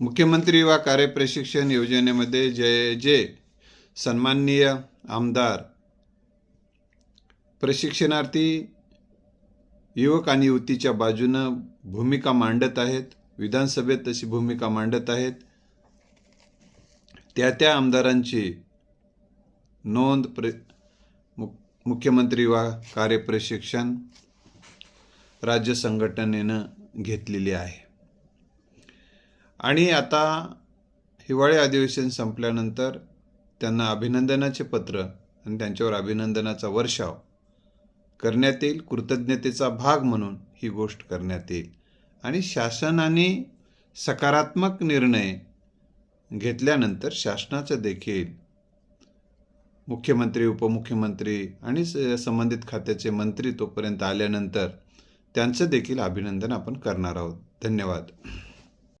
मुख्यमंत्री वा कार्यप्रशिक्षण योजनेमध्ये जे जे सन्माननीय आमदार प्रशिक्षणार्थी युवक आणि युवतीच्या बाजूनं भूमिका मांडत आहेत. विधानसभेत तशी भूमिका मांडत आहेत. त्या त्या आमदारांची नोंद प्र मुख्यमंत्री वा कार्यप्रशिक्षण राज्य संघटनेनं घेतलेली आहे. आणि आता हिवाळी अधिवेशन संपल्यानंतर त्यांना अभिनंदनाचे पत्र आणि त्यांच्यावर अभिनंदनाचा वर्षाव करण्यात येईल. कृतज्ञतेचा भाग म्हणून ही गोष्ट करण्यात येईल. आणि शासनाने सकारात्मक निर्णय घेतल्यानंतर शासनाचं देखील मुख्यमंत्री उपमुख्यमंत्री आणि स- संबंधित खात्याचे मंत्री तोपर्यंत आल्यानंतर त्यांचं देखील अभिनंदन आपण करणार आहोत. धन्यवाद.